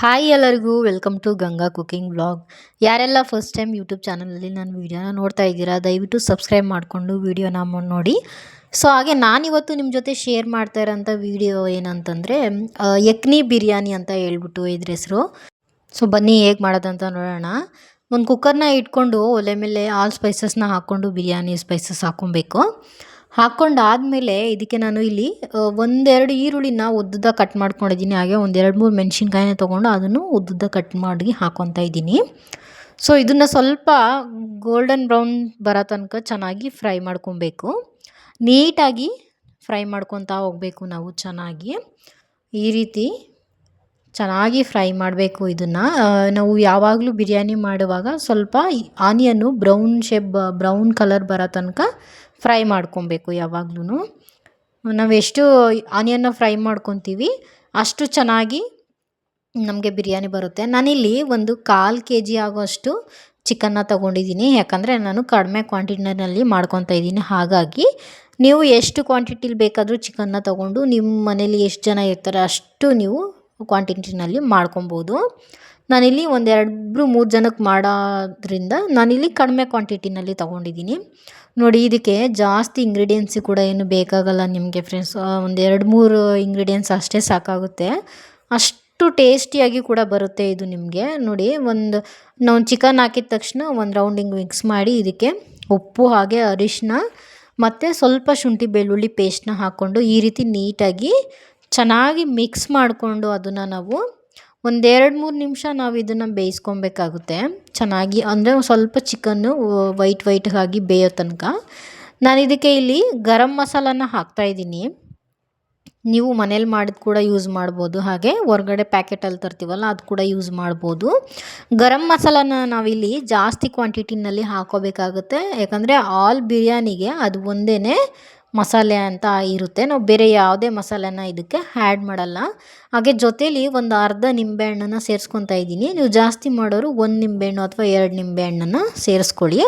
Hi ಎಲ್ಲರಿಗೂ welcome to Ganga cooking vlog ಯಾರೆಲ್ಲ first time YouTube ಚಾನಲಲ್ಲಿ ನಾನು ವೀಡಿಯೋನ ನೋಡ್ತಾ ಇದ್ದೀರಾ, ದಯವಿಟ್ಟು ಸಬ್ಸ್ಕ್ರೈಬ್ ಮಾಡಿಕೊಂಡು ವೀಡಿಯೋನ ನೋಡಿ. ಸೊ ಹಾಗೆ ನಾನಿವತ್ತು ನಿಮ್ಮ ಜೊತೆ ಶೇರ್ ಮಾಡ್ತಾ ಇರೋಂಥ ವೀಡಿಯೋ ಏನಂತಂದರೆ ಯಕ್ನಿ ಬಿರಿಯಾನಿ ಅಂತ ಹೇಳ್ಬಿಟ್ಟು ಇದ್ರ ಹೆಸರು. ಸೊ ಬನ್ನಿ ಹೇಗೆ ಮಾಡೋದಂತ ನೋಡೋಣ. ಒಂದು ಕುಕ್ಕರ್ನ ಇಟ್ಕೊಂಡು ಒಲೆ ಮೇಲೆ ಆಲ್ ಸ್ಪೈಸಸ್ನ ಹಾಕ್ಕೊಂಡು ಬಿರಿಯಾನಿ ಸ್ಪೈಸಸ್ ಹಾಕ್ಕೊಬೇಕು. ಹಾಕ್ಕೊಂಡಾದಮೇಲೆ ಇದಕ್ಕೆ ನಾನು ಇಲ್ಲಿ ಒಂದೆರಡು ಈರುಳ್ಳಿನ ಉದ್ದದ ಕಟ್ ಮಾಡ್ಕೊಂಡಿದ್ದೀನಿ. ಹಾಗೆ ಒಂದೆರಡು ಮೂರು ಮೆಣಸಿನ್ಕಾಯಿನ ತೊಗೊಂಡು ಅದನ್ನು ಉದ್ದದ ಕಟ್ ಮಾಡಿ ಹಾಕ್ಕೊತಾ ಇದ್ದೀನಿ. ಸೊ ಇದನ್ನು ಸ್ವಲ್ಪ ಗೋಲ್ಡನ್ ಬ್ರೌನ್ ಬರೋ ತನಕ ಚೆನ್ನಾಗಿ ಫ್ರೈ ಮಾಡ್ಕೊಬೇಕು. ನೀಟಾಗಿ ಫ್ರೈ ಮಾಡ್ಕೊತಾ ಹೋಗಬೇಕು ನಾವು ಚೆನ್ನಾಗಿ. ಈ ರೀತಿ ಚೆನ್ನಾಗಿ ಫ್ರೈ ಮಾಡಬೇಕು ಇದನ್ನು. ನಾವು ಯಾವಾಗಲೂ ಬಿರಿಯಾನಿ ಮಾಡುವಾಗ ಸ್ವಲ್ಪ ಆನಿಯನ್ನು ಬ್ರೌನ್ ಶೇಪ್, ಬ್ರೌನ್ ಕಲರ್ ಬರೋ ತನಕ ಫ್ರೈ ಮಾಡ್ಕೊಬೇಕು ಯಾವಾಗ್ಲೂ ನಾವು ಎಷ್ಟು ಆನಿಯನ್ನ ಫ್ರೈ ಮಾಡ್ಕೊತೀವಿ ಅಷ್ಟು ಚೆನ್ನಾಗಿ ನಮಗೆ ಬಿರಿಯಾನಿ ಬರುತ್ತೆ. ನಾನಿಲ್ಲಿ ಒಂದು ಕಾಲು ಕೆ ಜಿ ಆಗೋಷ್ಟು ಚಿಕನ್ನ ತೊಗೊಂಡಿದ್ದೀನಿ. ಯಾಕಂದರೆ ನಾನು ಕಡಿಮೆ ಕ್ವಾಂಟಿಟಿನಲ್ಲಿ ಮಾಡ್ಕೊತಾ ಇದ್ದೀನಿ. ಹಾಗಾಗಿ ನೀವು ಎಷ್ಟು ಕ್ವಾಂಟಿಟಿಲಿ ಬೇಕಾದರೂ ಚಿಕನ್ನ ತೊಗೊಂಡು ನಿಮ್ಮ ಮನೇಲಿ ಎಷ್ಟು ಜನ ಇರ್ತಾರೆ ಅಷ್ಟು ನೀವು ಕ್ವಾಂಟಿಟಿನಲ್ಲಿ ಮಾಡ್ಕೊಬೋದು. ನಾನಿಲ್ಲಿ ಒಂದೆರಡು ಮೂರು ಜನಕ್ಕೆ ಮಾಡೋದ್ರಿಂದ ನಾನಿಲ್ಲಿ ಕಡಿಮೆ ಕ್ವಾಂಟಿಟಿನಲ್ಲಿ ತೊಗೊಂಡಿದ್ದೀನಿ. ನೋಡಿ, ಇದಕ್ಕೆ ಜಾಸ್ತಿ ಇಂಗ್ರೀಡಿಯೆಂಟ್ಸ್ ಕೂಡ ಏನು ಬೇಕಾಗಲ್ಲ ನಿಮಗೆ ಫ್ರೆಂಡ್ಸ್ ಒಂದು ಎರಡು ಮೂರು ಇಂಗ್ರೀಡಿಯೆಂಟ್ಸ್ ಅಷ್ಟೇ ಸಾಕಾಗುತ್ತೆ. ಅಷ್ಟು ಟೇಸ್ಟಿಯಾಗಿ ಕೂಡ ಬರುತ್ತೆ ಇದು ನಿಮಗೆ. ನೋಡಿ, ಒಂದು ನಾವು ಚಿಕನ್ ಹಾಕಿದ ತಕ್ಷಣ ಒಂದು ರೌಂಡಿಂಗ್ ಮಿಕ್ಸ್ ಮಾಡಿ ಇದಕ್ಕೆ ಉಪ್ಪು ಹಾಗೆ ಅರಿಶಿನ ಮತ್ತು ಸ್ವಲ್ಪ ಶುಂಠಿ ಬೆಳ್ಳುಳ್ಳಿ ಪೇಸ್ಟ್ನ ಹಾಕ್ಕೊಂಡು ಈ ರೀತಿ ನೀಟಾಗಿ ಚೆನ್ನಾಗಿ ಮಿಕ್ಸ್ ಮಾಡಿಕೊಂಡು ಅದನ್ನು ನಾವು ಒಂದೆರಡು ಮೂರು ನಿಮಿಷ ನಾವು ಇದನ್ನು ಬೇಯಿಸ್ಕೊಬೇಕಾಗುತ್ತೆ. ಚೆನ್ನಾಗಿ ಅಂದರೆ ಸ್ವಲ್ಪ ಚಿಕನ್ನು ವೈಟ್ ವೈಟ್ ಆಗಿ ಬೇಯೋ ತನಕ. ನಾನು ಇದಕ್ಕೆ ಇಲ್ಲಿ ಗರಂ ಮಸಾಲಾನ ಹಾಕ್ತಾಯಿದ್ದೀನಿ ನೀವು ಮನೇಲಿ ಮಾಡಿದ ಕೂಡ ಯೂಸ್ ಮಾಡ್ಬೋದು. ಹಾಗೆ ಹೊರಗಡೆ ಪ್ಯಾಕೆಟಲ್ಲಿ ತರ್ತೀವಲ್ಲ ಅದು ಕೂಡ ಯೂಸ್ ಮಾಡ್ಬೋದು. ಗರಂ ಮಸಾಲಾನ ನಾವಿಲ್ಲಿ ಜಾಸ್ತಿ ಕ್ವಾಂಟಿಟಿನಲ್ಲಿ ಹಾಕೋಬೇಕಾಗುತ್ತೆ. ಯಾಕಂದರೆ ಆಲ್ ಬಿರಿಯಾನಿಗೆ ಅದು ಒಂದೇ ಮಸಾಲೆ ಅಂತ ಇರುತ್ತೆ. ನಾವು ಬೇರೆ ಯಾವುದೇ ಮಸಾಲೆನ ಇದಕ್ಕೆ ಆ್ಯಡ್ ಮಾಡಲ್ಲ. ಹಾಗೆ ಜೊತೇಲಿ ಒಂದು ಅರ್ಧ ನಿಂಬೆಹಣ್ಣನ್ನು ಸೇರಿಸ್ಕೊತಾ ಇದ್ದೀನಿ. ನೀವು ಜಾಸ್ತಿ ಮಾಡೋರು ಒಂದು ನಿಂಬೆಹಣ್ಣು ಅಥವಾ ಎರಡು ನಿಂಬೆಹಣ್ಣನ್ನು ಸೇರಿಸ್ಕೊಳ್ಳಿ.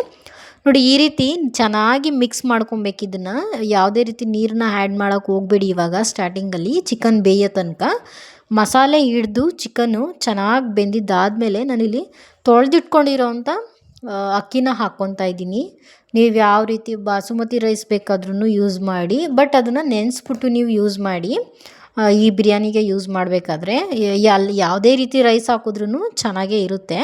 ನೋಡಿ, ಈ ರೀತಿ ಚೆನ್ನಾಗಿ ಮಿಕ್ಸ್ ಮಾಡ್ಕೊಬೇಕು ಇದನ್ನು ಯಾವುದೇ ರೀತಿ ನೀರನ್ನ ಆ್ಯಡ್ ಮಾಡೋಕ್ಕೆ ಹೋಗಬೇಡಿ ಇವಾಗ ಸ್ಟಾರ್ಟಿಂಗಲ್ಲಿ ಚಿಕನ್ ಬೇಯೋ ತನಕ. ಮಸಾಲೆ ಹಿಡಿದು ಚಿಕನ್ನು ಚೆನ್ನಾಗಿ ಬೆಂದಿದ್ದಾದಮೇಲೆ ನಾನಿಲ್ಲಿ ತೊಳೆದಿಟ್ಕೊಂಡಿರೋವಂಥ ಅಕ್ಕಿನ ಹಾಕ್ಕೊತಾ ಇದ್ದೀನಿ. ನೀವು ಯಾವ ರೀತಿ ಬಾಸುಮತಿ ರೈಸ್ ಬೇಕಾದ್ರೂ ಯೂಸ್ ಮಾಡಿ ಬಟ್ ಅದನ್ನು ನೆನೆಸ್ಬಿಟ್ಟು ನೀವು ಯೂಸ್ ಮಾಡಿ ಈ ಬಿರಿಯಾನಿಗೆ ಯೂಸ್ ಮಾಡಬೇಕಾದ್ರೆ ಅಲ್ಲಿ ಯಾವುದೇ ರೀತಿ ರೈಸ್ ಹಾಕಿದ್ರೂ ಚೆನ್ನಾಗೇ ಇರುತ್ತೆ.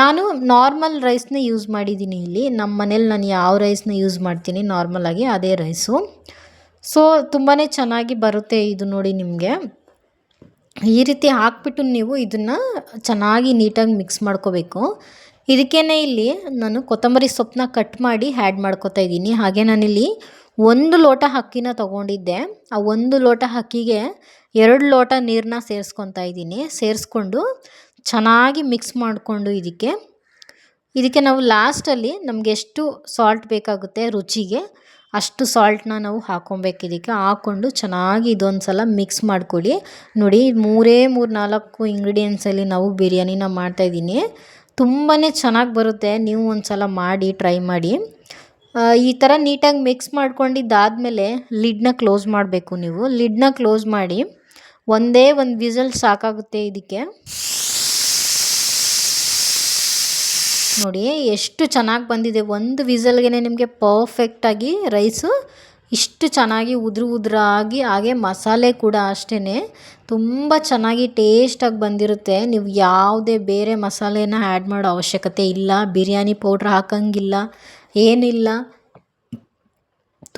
ನಾನು ನಾರ್ಮಲ್ ರೈಸ್ನ ಯೂಸ್ ಮಾಡಿದ್ದೀನಿ ಇಲ್ಲಿ. ನಮ್ಮ ಮನೇಲಿ ನಾನು ಯಾವ ರೈಸ್ನ ಯೂಸ್ ಮಾಡ್ತೀನಿ ನಾರ್ಮಲಾಗಿ ಅದೇ ರೈಸು ಸೊ ತುಂಬಾ ಚೆನ್ನಾಗಿ ಬರುತ್ತೆ ಇದು ನೋಡಿ ನಿಮಗೆ. ಈ ರೀತಿ ಹಾಕ್ಬಿಟ್ಟು ನೀವು ಇದನ್ನು ಚೆನ್ನಾಗಿ ನೀಟಾಗಿ ಮಿಕ್ಸ್ ಮಾಡ್ಕೋಬೇಕು. ಇದಕ್ಕೇನೆ ಇಲ್ಲಿ ನಾನು ಕೊತ್ತಂಬರಿ ಸೊಪ್ಪನ್ನ ಕಟ್ ಮಾಡಿ ಆ್ಯಡ್ ಮಾಡ್ಕೊತಾ ಇದ್ದೀನಿ. ಹಾಗೆ ನಾನಿಲ್ಲಿ ಒಂದು ಲೋಟ ಅಕ್ಕಿನ ತೊಗೊಂಡಿದ್ದೆ. ಆ ಒಂದು ಲೋಟ ಅಕ್ಕಿಗೆ ಎರಡು ಲೋಟ ನೀರನ್ನ ಸೇರಿಸ್ಕೊತಾ ಇದ್ದೀನಿ. ಸೇರಿಸ್ಕೊಂಡು ಚೆನ್ನಾಗಿ ಮಿಕ್ಸ್ ಮಾಡಿಕೊಂಡು ಇದಕ್ಕೆ. ಇದಕ್ಕೆ ನಾವು ಲಾಸ್ಟಲ್ಲಿ ನಮಗೆ ಎಷ್ಟು ಸಾಲ್ಟ್ ಬೇಕಾಗುತ್ತೆ, ರುಚಿಗೆ ಅಷ್ಟು ಸಾಲ್ಟ್ನ ನಾವು ಹಾಕ್ಕೊಬೇಕು ಇದಕ್ಕೆ. ಹಾಕ್ಕೊಂಡು ಚೆನ್ನಾಗಿ ಇದೊಂದು ಸಲ ಮಿಕ್ಸ್ ಮಾಡ್ಕೊಳ್ಳಿ. ನೋಡಿ, ಮೂರೇ ಮೂರು ನಾಲ್ಕು ಇಂಗ್ರೀಡಿಯೆಂಟ್ಸಲ್ಲಿ ನಾವು ಬಿರಿಯಾನಿನ ಮಾಡ್ತಾಯಿದ್ದೀನಿ ತುಂಬಾ ಚೆನ್ನಾಗಿ ಬರುತ್ತೆ. ನೀವು ಒಂದು ಸಲ ಮಾಡಿ ಟ್ರೈ ಮಾಡಿ. ಈ ಥರ ನೀಟಾಗಿ ಮಿಕ್ಸ್ ಮಾಡ್ಕೊಂಡಿದ್ದಾದಮೇಲೆ ಲಿಡ್ನ ಕ್ಲೋಸ್ ಮಾಡಬೇಕು ನೀವು. ಲಿಡ್ನ ಕ್ಲೋಸ್ ಮಾಡಿ ಒಂದೇ ಒಂದು ವಿಸಲ್ ಸಾಕಾಗುತ್ತೆ ಇದಕ್ಕೆ. ನೋಡಿ, ಎಷ್ಟು ಚೆನ್ನಾಗಿ ಬಂದಿದೆ. ಒಂದು ವಿಸಲ್ಗೆ ನಿಮಗೆ ಪರ್ಫೆಕ್ಟಾಗಿ ರೈಸು ಇಷ್ಟು ಚೆನ್ನಾಗಿ ಉದುರು ಉದುರಾಗಿ ಹಾಗೆ ಮಸಾಲೆ ಕೂಡ ಅಷ್ಟೇ ತುಂಬ ಚೆನ್ನಾಗಿ ಟೇಸ್ಟಾಗಿ ಬಂದಿರುತ್ತೆ. ನೀವು ಯಾವುದೇ ಬೇರೆ ಮಸಾಲೆನ ಆ್ಯಡ್ ಮಾಡೋ ಅವಶ್ಯಕತೆ ಇಲ್ಲ. ಬಿರಿಯಾನಿ ಪೌಡ್ರ್ ಹಾಕೋಂಗಿಲ್ಲ. ಏನಿಲ್ಲ.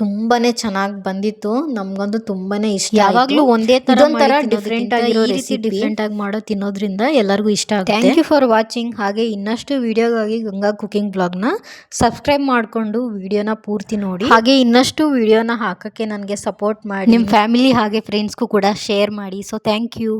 ತುಂಬಾ ಚೆನ್ನಾಗಿ ಬಂದಿತ್ತು. ನಮಗಂತೂ ತುಂಬಾನೇ ಇಷ್ಟ ಯಾವಾಗ್ಲೂ ಒಂದೇ ತರ ಡಿಫ್ರೆಂಟ್ ಆಗಿರೋ ರೀತಿ ರೆಸಿಪಿ ಡಿಫ್ರೆಂಟ್ ಆಗಿ ಮಾಡೋ ತಿನ್ನೋದ್ರಿಂದ ಎಲ್ಲರಿಗೂ ಇಷ್ಟ ಆಗುತ್ತೆ. ಥ್ಯಾಂಕ್ ಯು ಫಾರ್ ವಾಚಿಂಗ್ ಹಾಗೆ ಇನ್ನಷ್ಟು ವಿಡಿಯೋಗಾಗಿ ಗಂಗಾ ಕುಕಿಂಗ್ ಬ್ಲಾಗ್ನ ಸಬ್ಸ್ಕ್ರೈಬ್ ಮಾಡಿಕೊಂಡು ವಿಡಿಯೋನ ಪೂರ್ತಿ ನೋಡಿ. ಹಾಗೆ ಇನ್ನಷ್ಟು ವಿಡಿಯೋನ ಹಾಕೋಕ್ಕೆ ನನಗೆ ಸಪೋರ್ಟ್ ಮಾಡಿ. ನಿಮ್ಮ ಫ್ಯಾಮಿಲಿ ಹಾಗೆ ಫ್ರೆಂಡ್ಸ್ಗೂ ಕೂಡ ಶೇರ್ ಮಾಡಿ. So thank you